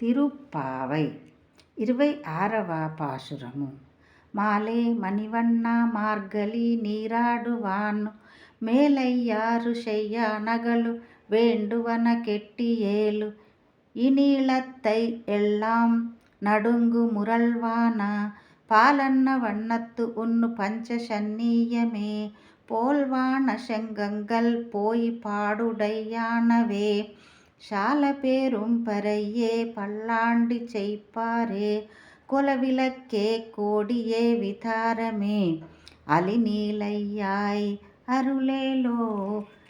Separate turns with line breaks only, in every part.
తిరుప్పావై ఇరవై ఆరవ పాశురము మాలే మణివన్న మార్గలి నీరాడువాన్ మేలయ్యారు శయ్య నగలు వేండువన కెట్టి ఏలు இனீளத்தை எல்லாம் நடுங்கு முரல்வான பாலன்ன வண்ணத்து உன்னு பஞ்ச சந்நியமே போல்வான செங்கங்கள் போய் பாடுடையானவே శాల పేరుంపరయ్యే పల్లాండి செய்ப்பாரே குலவிளக்கே కోడియే விதாரமே. అలినీలయ్యాయ్ అరులేలో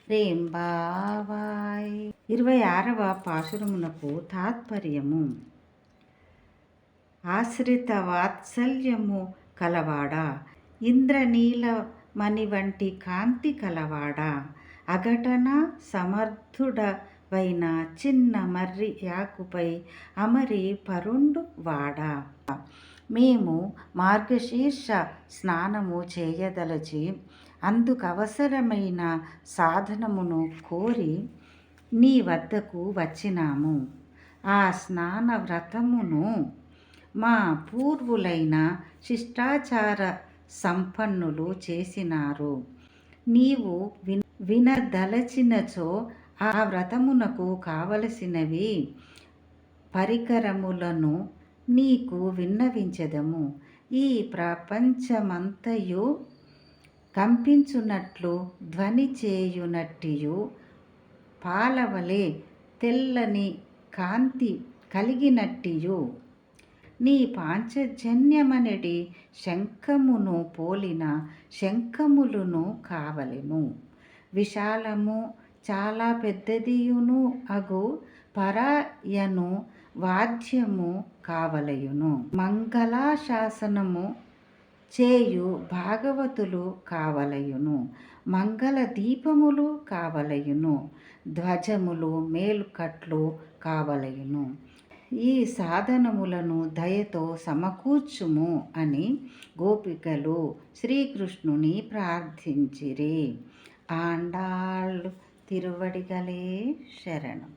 రేంబావాయ్ ఇరవై ఆరవ పాశురమునకు తాత్పర్యము ఆశ్రిత వాత్సల్యము కలవాడా ఇంద్రనీల మణి వంటి కాంతి కలవాడా అఘటన సమర్థుడ పైన చిన్న మర్రి యాకుపై అమరి పరుండు వాడా. మేము మార్గశీర్ష స్నానము చేయదలచి అందుకు అవసరమైన సాధనమును కోరి నీ వద్దకు వచ్చినాము. ఆ స్నాన వ్రతమును మా పూర్వులైన శిష్టాచార సంపన్నులు చేసినారు. నీవు విన వినదలచినచో ఆ వ్రతమునకు కావలసినవి పరికరములను నీకు విన్నవించదము. ఈ ప్రపంచమంతయు కంపించునట్లు ధ్వని చేయునట్టియు పాలవలే తెల్లని కాంతి కలిగినట్టియు. నీ పాంచజన్యమనడి శంఖమును పోలిన శంఖములును కావలెను. విశాలము చాలా పెద్దదియును. అగు పరాయను వాద్యము కావలయును. మంగళాశాసనము చేయు భాగవతులు కావలయును. మంగళ దీపములు కావలయును. ధ్వజములు మేలుకట్లు కావలయును. ఈ సాధనములను దయతో సమకూర్చుము అని గోపికలు శ్రీకృష్ణుని ప్రార్థించిరి. ఆండాళ్ళు తిరువడిగలే శరణం.